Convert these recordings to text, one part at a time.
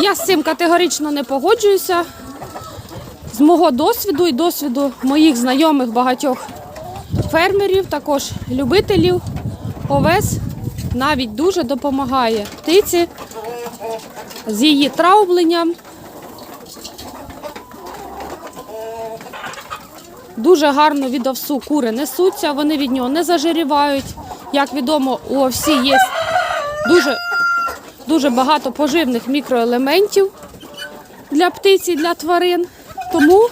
Я з цим категорично не погоджуюся. З мого досвіду і досвіду моїх знайомих багатьох фермерів, також любителів, овес навіть дуже допомагає птиці з її травленням. Дуже гарно від овсу кури несуться, вони від нього не зажирівають. Як відомо, у овсі є дуже, дуже багато поживних мікроелементів для птиці, для тварин. Тому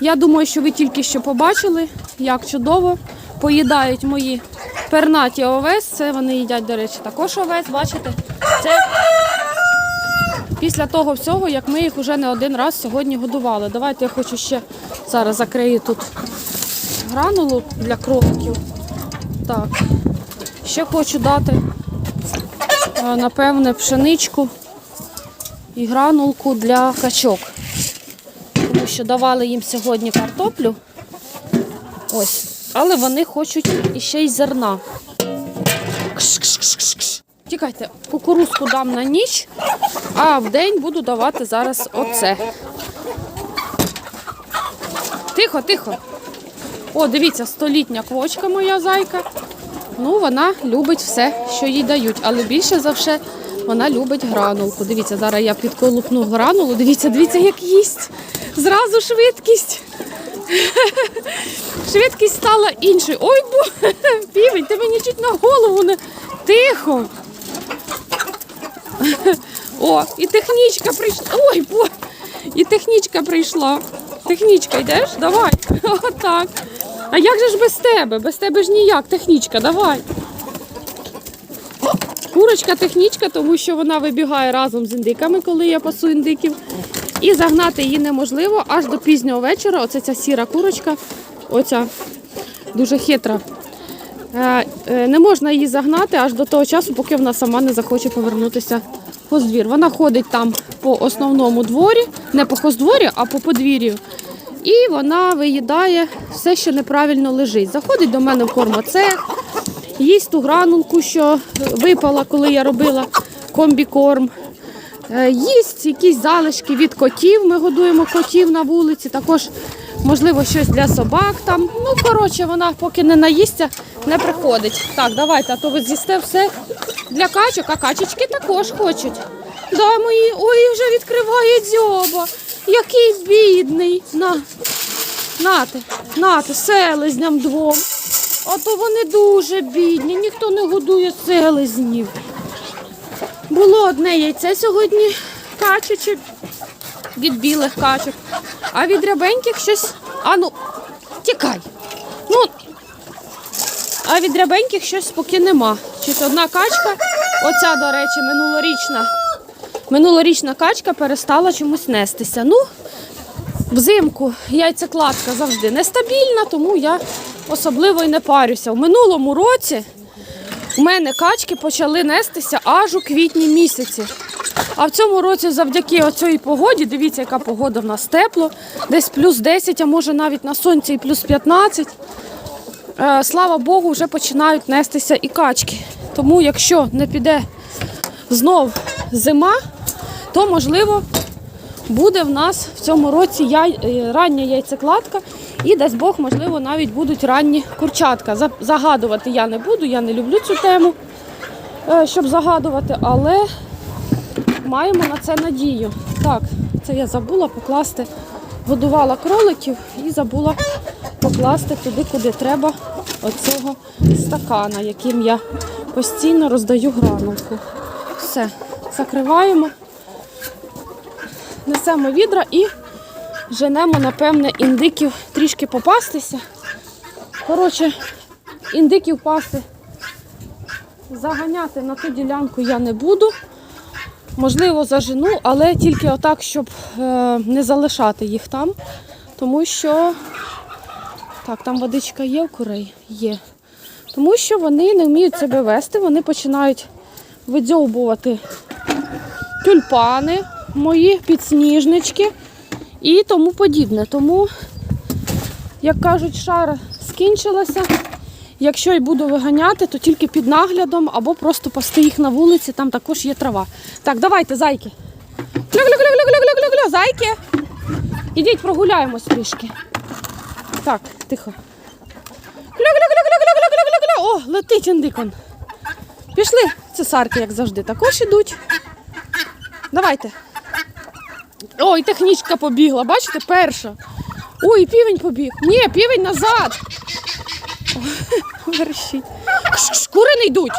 я думаю, що ви тільки що побачили, як чудово поїдають мої пернаті овес. Це вони їдять, до речі, також овес. Бачите? Це після того всього, як ми їх вже не один раз сьогодні годували. Давайте я хочу ще зараз закрию тут гранулу для кроликів. Так. Ще хочу дати, напевне, пшеничку і гранулку для качок. Тому що давали їм сьогодні картоплю. Ось. Але вони хочуть іще й зерна. Тікайте, кукурузку дам на ніч, а в день буду давати зараз оце. Тихо, тихо. О, дивіться, столітня квочка моя зайка. Ну, вона любить все, що їй дають, але більше за все вона любить гранулку. Дивіться, зараз я підколупну гранулу. Дивіться, дивіться, як їсть. Зразу швидкість. Швидкість стала іншою. Ой, бо півень, ти мені чуть на голову не. Тихо. О, і технічка прийшла. Ой, бо. І технічка прийшла. Технічка, йдеш? Давай. Отак. А як же ж без тебе? Без тебе ж ніяк, технічка, давай. Курочка технічка, тому що вона вибігає разом з індиками, коли я пасу індиків. І загнати її неможливо аж до пізнього вечора. Оце ця сіра курочка, оця дуже хитра. Е, е, Не можна її загнати аж до того часу, поки вона сама не захоче повернутися хоздвір. Вона ходить там по основному дворі, не по хоздворі, а по подвір'ю. І вона виїдає все, що неправильно лежить. Заходить до мене в кормоцех, їсть ту гранулку, що випала, коли я робила комбікорм. Е, Їсть якісь залишки від котів. Ми годуємо котів на вулиці. Також, можливо, щось для собак там. Ну, коротше, вона поки не наїсться, не приходить. Так, давайте, а то ви з'їсте все для качок, а качечки також хочуть. Да, мої, ой, вже відкриває дзьоба. Який бідний. На, нате, нате, селезням двом. А то вони дуже бідні, ніхто не годує селезнів. Було одне яйце сьогодні качаче від білих качок, а від рябеньких щось. А ну, тікай. Ну, а від рябеньких щось поки нема. Чи то одна качка, оця, до речі, минулорічна. Минулорічна качка перестала чомусь нестися. Ну, взимку яйцекладка завжди нестабільна, тому я особливо й не парюся. В минулому році у мене качки почали нестися аж у квітні місяці. А в цьому році завдяки оцій погоді, дивіться, яка погода в нас тепло, десь плюс 10, а може навіть на сонці і плюс 15. Е, Слава Богу, вже починають нестися і качки. Тому якщо не піде знов зима, то можливо буде в нас в цьому році яй... е, рання яйцекладка і дасть Бог, можливо, навіть будуть ранні курчатка. Загадувати я не буду, я не люблю цю тему, е, щоб загадувати, але маємо на це надію. Так, це я забула покласти, годувала кроликів і забула покласти туди, куди треба оцього стакана, яким я постійно роздаю гранулку. Все, закриваємо несемо відра і женемо, напевне, індиків трішки попастися. Коротше, індиків пасти заганяти на ту ділянку я не буду. Можливо, зажену, але тільки отак, щоб е, не залишати їх там. Тому що так, там водичка є в курей? Є. Тому що вони не вміють себе вести, вони починають видзьовбувати тюльпани, мої підсніжнички і тому подібне. Тому, як кажуть, шара скінчилася. Якщо й буду виганяти, то тільки під наглядом або просто пасти їх на вулиці, там також є трава. Так, давайте, зайки. Клю-клю-клю-клю-клю-клю-клю, зайки. Ідіть прогуляємось трішки. Так, тихо. Клю-клю-клю-клю-клю-клю-клю-клю. О, летить індикон. Пішли. Цесарки, як завжди, також ідуть. Давайте. Ой, технічка побігла, бачите, перша. Ой, півень побіг. Ні, півень назад. Верещить. Кш-кш, Кури не йдуть.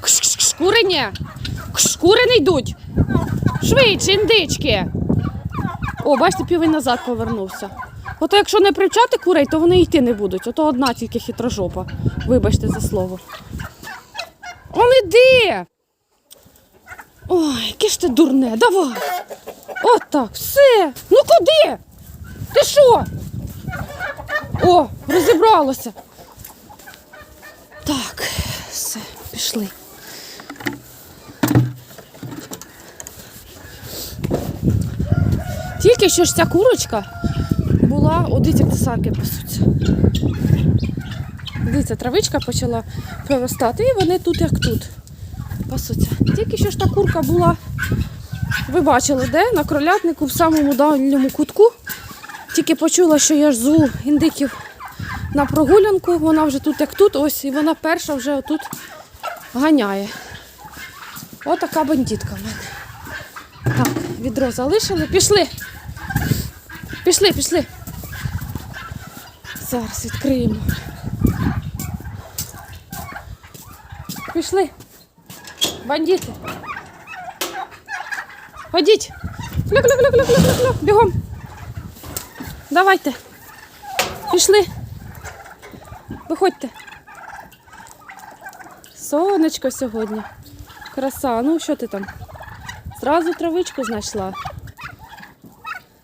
Кш-кш-кш, Кури ні. Кш, Кури не йдуть. Швидше, індички. О, бачите, півень назад повернувся. Ото якщо не привчати курей, то вони йти не будуть. Ото одна тільки хитрожопа. Вибачте за слово. Он іди! Ой, яке ж ти дурне, давай. От так, все. Ну куди? Ти що? О, розібралося. Так, все, пішли. Тільки що ж ця курочка була, о, дивіться, як цесарки пасуться. Дивіться, травичка почала проростати, і вони тут як тут пасуться. Тільки що ж та курка була, ви бачили, де? На кролятнику в самому дальньому кутку. Тільки почула, що я ж зву індиків на прогулянку, вона вже тут як тут, ось, і вона перша вже отут ганяє. Отака бандитка в мене. Так, відро залишили. Пішли. Пішли, пішли. Зараз відкриємо. Пішли. Бандити. Ходіть. Клю-клю-клю-клю-клю-клю. Бігом. Давайте. Пішли. Виходьте. Сонечко сьогодні. Краса. Ну, що ти там? Зразу травичку знайшла.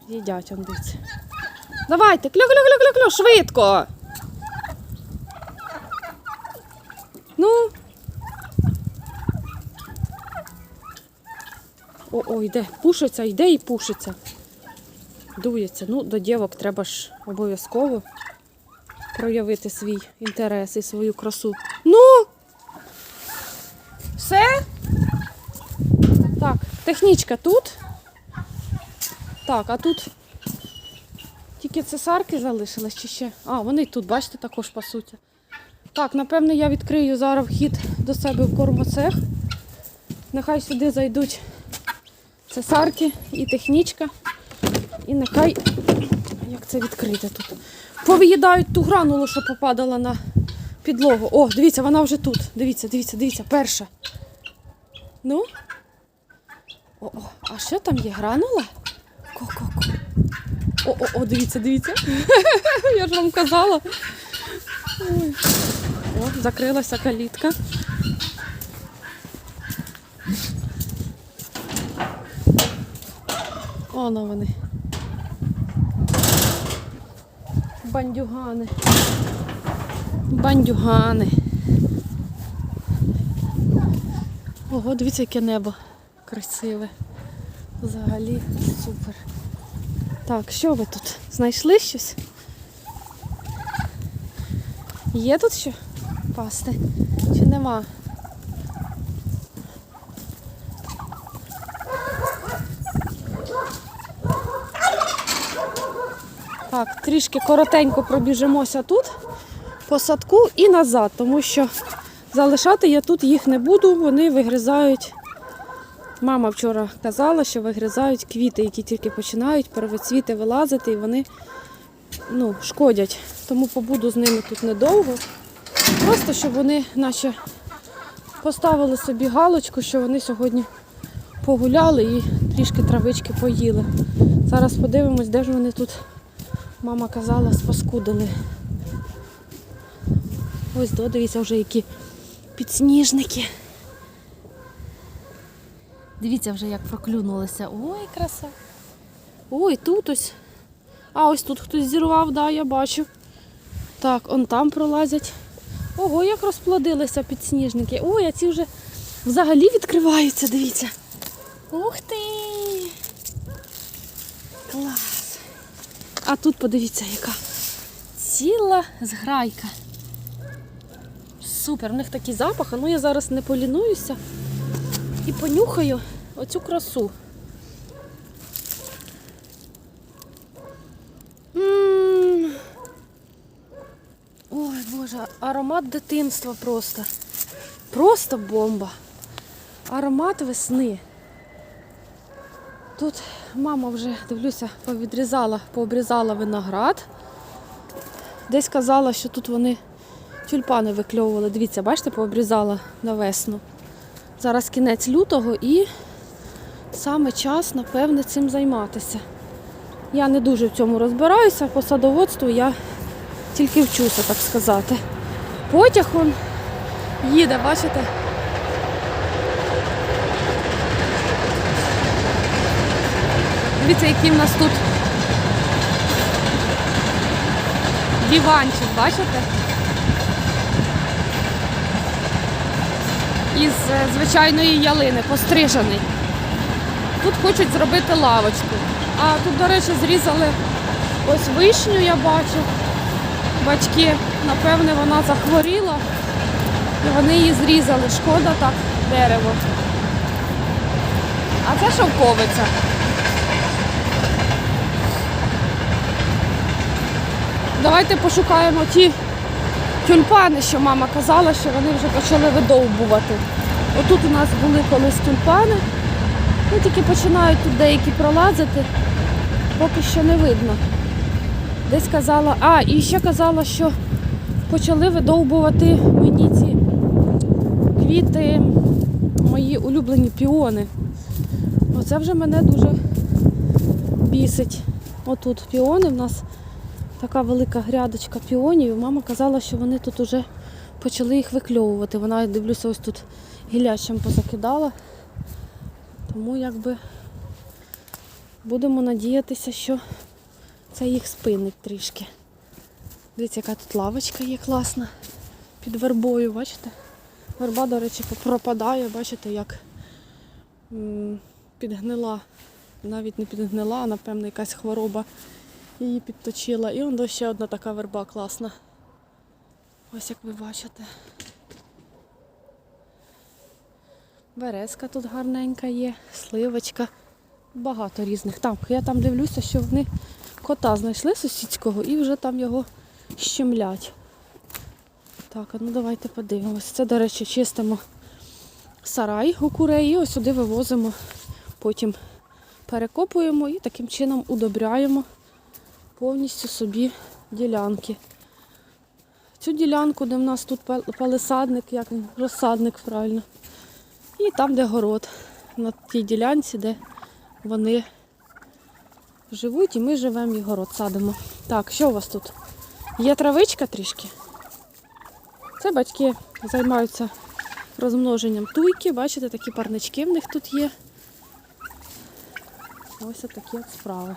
Їдять, он. Давайте, клю-клю-клю-клю-клю, швидко. Ну. О, о, йде, пушиться, йде і пушиться. Дується. Ну, до дівок треба ж обов'язково проявити свій інтерес і свою красу. Ну! Все? Так, технічка тут. Так, а тут тільки цесарки залишились чи ще? А, вони тут, бачите, також пасуться. Так, напевне, я відкрию зараз вхід до себе в кормоцех. Нехай сюди зайдуть цесарки і технічка. І нехай. Як це відкрити тут? Повиїдають ту гранулу, що попадала на підлогу. О, дивіться, вона вже тут. Дивіться, дивіться, дивіться, перша. Ну. О, о, а що там є? Гранула? Ко-ко-ко. О, о, о, дивіться, дивіться. Я ж вам казала. О, закрилася калітка. Оно вони. Бандюгани. Бандюгани. Ого, дивіться, яке небо красиве. Взагалі супер. Так, що ви тут? Знайшли щось? Є тут що пасти? Чи нема? Так, трішки коротенько пробіжимося тут по садку і назад, тому що залишати я тут їх не буду, вони вигризають. Мама вчора казала, що вигризають квіти, які тільки починають первоцвіти вилазити, і вони ну, шкодять. Тому побуду з ними тут недовго. Просто щоб вони наче поставили собі галочку, що вони сьогодні погуляли і трішки травички поїли. Зараз подивимось, де ж вони тут, мама казала, спаскудили. Ось дивіться, вже які підсніжники. Дивіться вже, як проклюнулися. Ой, краса. Ой, тут ось. А ось тут хтось зірвав, да, я бачу. Так, он там пролазять. Ого, як розплодилися підсніжники. Ой, а ці вже взагалі відкриваються, дивіться. Ух ти! Клас! А тут подивіться, яка ціла зграйка. Супер, в них такий запах, а ну я зараз не полінуюся і понюхаю оцю красу. Ой, боже, аромат дитинства просто. Просто бомба. Аромат весни. Тут мама вже, дивлюся, повідрізала, пообрізала виноград. Десь казала, що тут вони тюльпани викльовували. Дивіться, бачите, пообрізала на весну. Зараз кінець лютого і саме час, напевне, цим займатися. Я не дуже в цьому розбираюся, по садоводству я тільки вчуся, так сказати. Потяг он їде, бачите? Дивіться, який в нас тут диванчик, бачите? Із е, звичайної ялини, пострижений. Тут хочуть зробити лавочку. А тут, до речі, зрізали ось вишню, я бачу. Батьки, напевне, вона захворіла. І вони її зрізали. Шкода так дерево. А це шовковиця. Давайте пошукаємо ті тюльпани, що мама казала, що вони вже почали видовбувати. Отут у нас були колись тюльпани. Ну, тільки починають тут деякі пролазити, поки що не видно. Десь казала, а, і ще казала, що почали видовбувати мені ці квіти, мої улюблені піони. Оце вже мене дуже бісить. Отут піони в нас така велика грядочка піонів. Мама казала, що вони тут вже почали їх викльовувати. Вона, я дивлюся, ось тут гілячим позакидала. Тому якби будемо надіятися, що це їх спинить трішки. Дивіться, яка тут лавочка є класна під вербою, бачите? Верба, до речі, пропадає, бачите, як підгнила. Навіть не підгнила, а напевно якась хвороба її підточила. І он ще одна така верба класна. Ось як ви бачите. Березка тут гарненька є, сливочка. Багато різних. Там, я там дивлюся, що вони кота знайшли сусідського і вже там його щемлять. Так, ну давайте подивимось. Це, до речі, чистимо сарай у курей і ось сюди вивозимо, потім перекопуємо і таким чином удобряємо повністю собі ділянки. Цю ділянку, де в нас тут пал- палисадник, як він, розсадник правильно. І там, де город, на тій ділянці, де вони живуть, і ми живемо і город садимо. Так, що у вас тут? Є травичка трішки. Це батьки займаються розмноженням туйки. Бачите, такі парнички в них тут є. Ось такі от справи.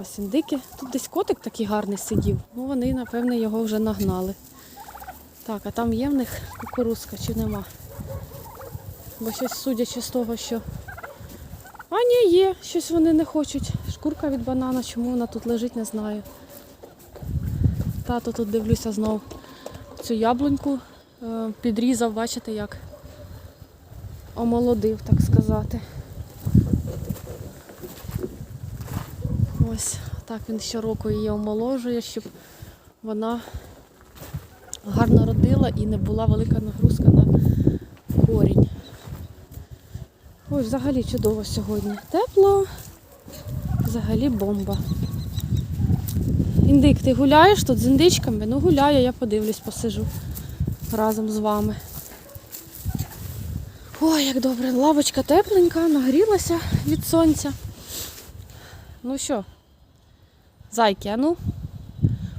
Ось індики. Тут десь котик такий гарний сидів. Ну вони, напевне, його вже нагнали. Так, а там є в них кукурузка чи нема? Бо щось судячи з того, що. А ні, є, щось вони не хочуть. Шкурка від банана, чому вона тут лежить, не знаю. Тато тут дивлюся знов цю яблуньку е, підрізав, бачите як омолодив, так сказати. Ось так він щороку її омоложує, щоб вона гарно родила і не була велика нагрузка на корінь. Ой, взагалі чудово сьогодні. Тепло, взагалі бомба. Індик, ти гуляєш тут з індичками? Ну гуляю, я подивлюсь, посижу разом з вами. Ой, як добре, лавочка тепленька, нагрілася від сонця. Ну що, зайки, а ну,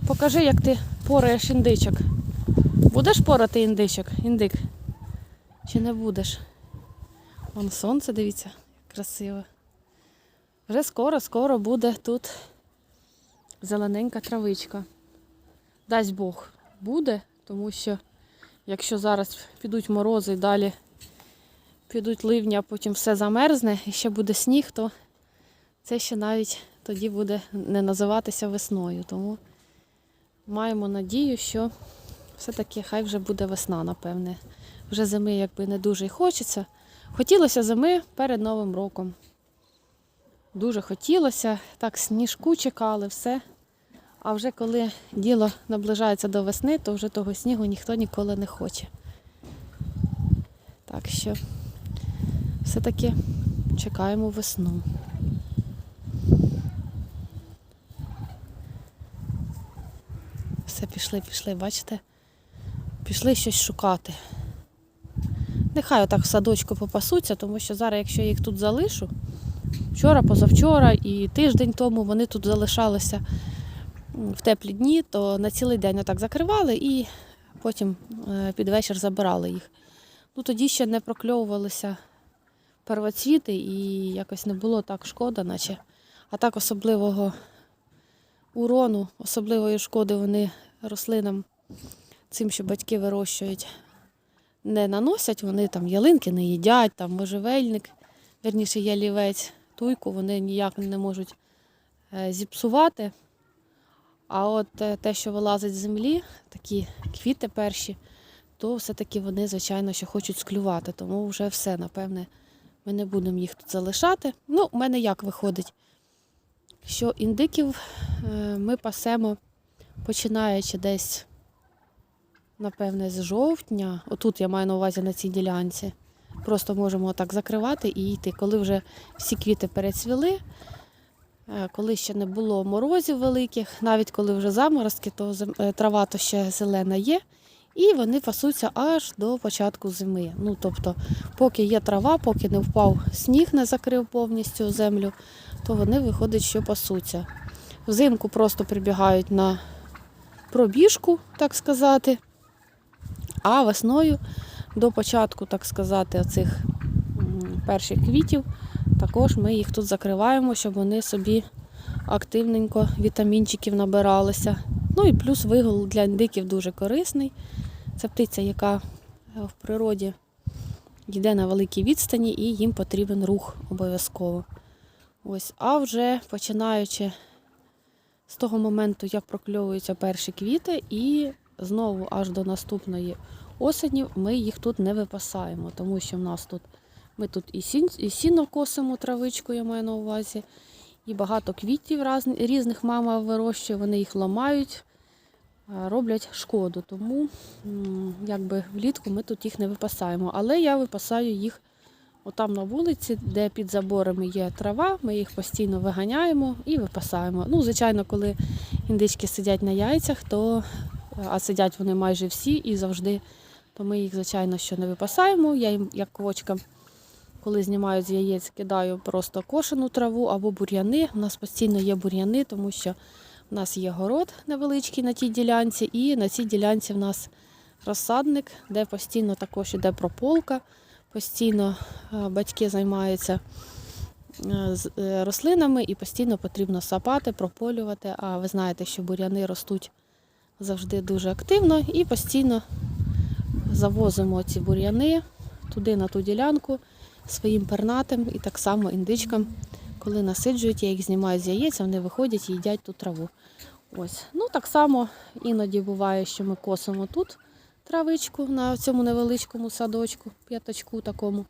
покажи, як ти пораєш індичок. Будеш порати індичок, індик? Чи не будеш? Вон сонце, дивіться, як красиво. Вже скоро, скоро буде тут зелененька травичка. Дасть Бог буде, тому що якщо зараз підуть морози і далі підуть ливні, а потім все замерзне і ще буде сніг, то це ще навіть тоді буде не називатися весною. Тому маємо надію, що все-таки хай вже буде весна, напевне. Вже зими якби не дуже й хочеться. Хотілося зими перед Новим роком. Дуже хотілося, так сніжку чекали, все. А вже коли діло наближається до весни, то вже того снігу ніхто ніколи не хоче. Так що все-таки чекаємо весну. Все, пішли, пішли, бачите? Пішли щось шукати. Нехай отак в садочку попасуться, тому що зараз, якщо я їх тут залишу, вчора, позавчора і тиждень тому вони тут залишалися в теплі дні, то на цілий день отак закривали і потім е, під вечір забирали їх. Ну тоді ще не прокльовувалися первоцвіти і якось не було так шкода, наче. А так особливого урону, особливої шкоди вони рослинам, цим, що батьки вирощують, не наносять. Вони там ялинки не їдять, там можжевельник, верніше ялівець, туйку вони ніяк не можуть е, зіпсувати. А от е, те, що вилазить з землі, такі квіти перші, то все-таки вони, звичайно, що хочуть склювати. Тому вже все, напевне, ми не будемо їх тут залишати. Ну, у мене як виходить, що індиків е, ми пасемо, починаючи десь, напевне, з жовтня. Отут я маю на увазі на цій ділянці. Просто можемо так закривати і йти. Коли вже всі квіти перецвіли, е, коли ще не було морозів великих, навіть коли вже заморозки, то е, трава то ще зелена є. І вони пасуться аж до початку зими. Ну, тобто, поки є трава, поки не впав сніг, не закрив повністю землю, то вони виходить, що пасуться. Взимку просто прибігають на пробіжку, так сказати. А весною до початку, так сказати, оцих перших квітів, також ми їх тут закриваємо, щоб вони собі активненько вітамінчиків набиралися. Ну і плюс вигул для індиків дуже корисний. Це птиця, яка е, в природі йде на великій відстані і їм потрібен рух обов'язково. Ось, а вже починаючи з того моменту, як прокльовуються перші квіти, і знову аж до наступної осені ми їх тут не випасаємо, тому що в нас тут ми тут і, сін, і сіно косимо травичку, я маю на увазі, і багато квітів раз- різних мама вирощує, вони їх ламають, роблять шкоду. Тому якби влітку ми тут їх не випасаємо. Але я випасаю їх отам на вулиці, де під заборами є трава, ми їх постійно виганяємо і випасаємо. Ну, звичайно, коли індички сидять на яйцях, то а сидять вони майже всі і завжди, то ми їх, звичайно, що не випасаємо. Я їм, як квочкам, коли знімаю з яєць, кидаю просто кошену траву або бур'яни. У нас постійно є бур'яни, тому що у нас є город невеличкий на тій ділянці, і на цій ділянці в нас розсадник, де постійно також іде прополка, постійно е, батьки займаються е, е, рослинами і постійно потрібно сапати, прополювати. А ви знаєте, що бур'яни ростуть завжди дуже активно і постійно завозимо ці бур'яни туди на ту ділянку своїм пернатим і так само індичкам. Коли насиджують, я їх знімаю з яєць, вони виходять і їдять ту траву. Ось. Ну так само іноді буває, що ми косимо тут травичку на цьому невеличкому садочку, п'ятачку такому.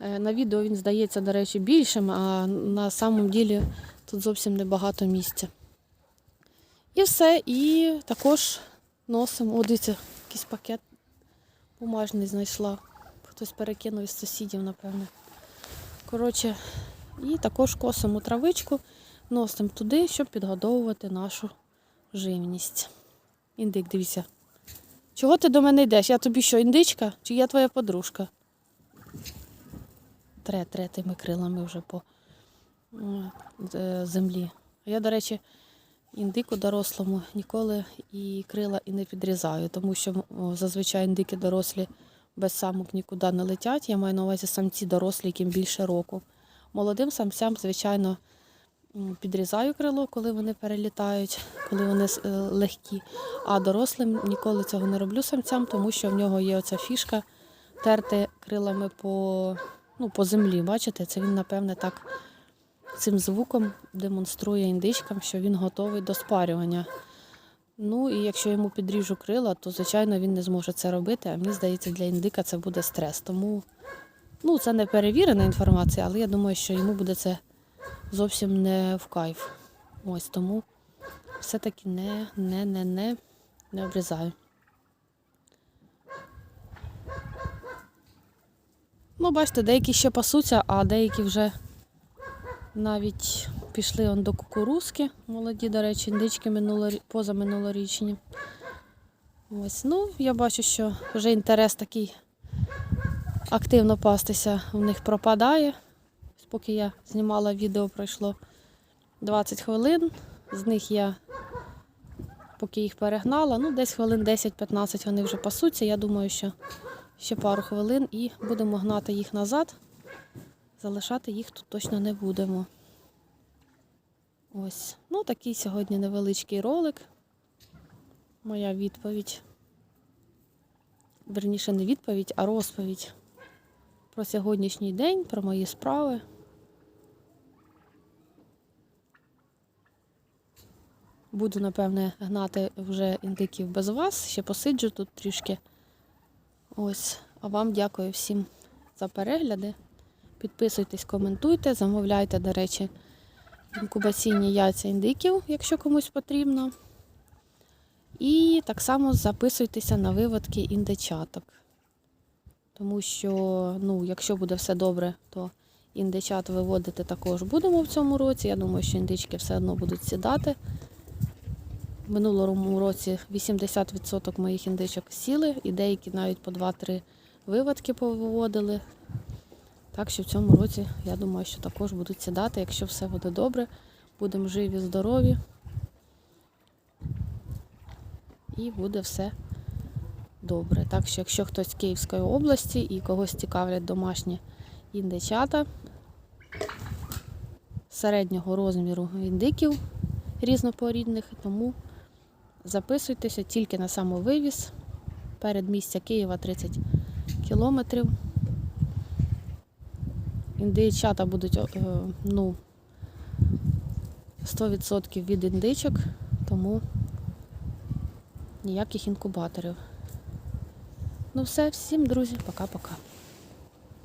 Е, На відео він здається, до речі, більшим, а на самом ділі тут зовсім небагато місця. І все, і також носимо. О, дивіться, якийсь пакет бумажний знайшла. Хтось перекинув із сусідів, напевне. Коротше, і також косимо травичку, носимо туди, щоб підгодовувати нашу живність. Індик, дивіться. Чого ти до мене йдеш? Я тобі що, індичка? Чи я твоя подружка? Тре, тре тими крилами вже по е, е, землі. Я, до речі, індику дорослому ніколи і крила і не підрізаю, тому що зазвичай індики дорослі без самок нікуди не летять. Я маю на увазі самці дорослі, яким більше року. Молодим самцям, звичайно, підрізаю крило, коли вони перелітають, коли вони е, легкі. А дорослим ніколи цього не роблю самцям, тому що в нього є оця фішка терти крилами по, ну, по землі. Бачите, це він, напевне, так цим звуком демонструє індичкам, що він готовий до спарювання. Ну і якщо йому підріжу крила, то звичайно він не зможе це робити. А мені здається, для індика це буде стрес. Тому ну, це не перевірена інформація, але я думаю, що йому буде це зовсім не в кайф. Ось тому все-таки не, не, не, не, не обрізаю. Ну, бачите, деякі ще пасуться, а деякі вже навіть пішли он до кукурузки. Молоді, до речі, індички минулорі... позаминулорічні. Ось, ну, я бачу, що вже інтерес такий активно пастися в них пропадає. Поки я знімала відео, пройшло 20 хвилин. З них я, поки їх перегнала, ну десь хвилин 10-15 вони вже пасуться. Я думаю, що ще пару хвилин і будемо гнати їх назад. Залишати їх тут точно не будемо. Ось. Ну, такий сьогодні невеличкий ролик. Моя відповідь. Верніше, не відповідь, а розповідь про сьогоднішній день, про мої справи. Буду, напевне, гнати вже індиків без вас. Ще посиджу тут трішки. Ось. А вам дякую всім за перегляди. Підписуйтесь, коментуйте, замовляйте, до речі, інкубаційні яйця індиків, якщо комусь потрібно. І так само записуйтеся на виводки індичаток. Тому що, ну, якщо буде все добре, то індичат виводити також будемо в цьому році. Я думаю, що індички все одно будуть сідати. Минулому році 80% моїх індичок сіли, і деякі навіть по 2-3 виводки повиводили. Так що в цьому році, я думаю, що також будуть сідати, якщо все буде добре, будемо живі, здорові. І буде все добре. Так що, якщо хтось з Київської області і когось цікавлять домашні індичата середнього розміру індиків різнопорідних, тому записуйтеся тільки на самовивіз. Перед місця Києва 30 кілометрів. Індичата будуть е, ну, 100% від індичок, тому ніяких інкубаторів. Ну все, всім, друзі, пока-пока.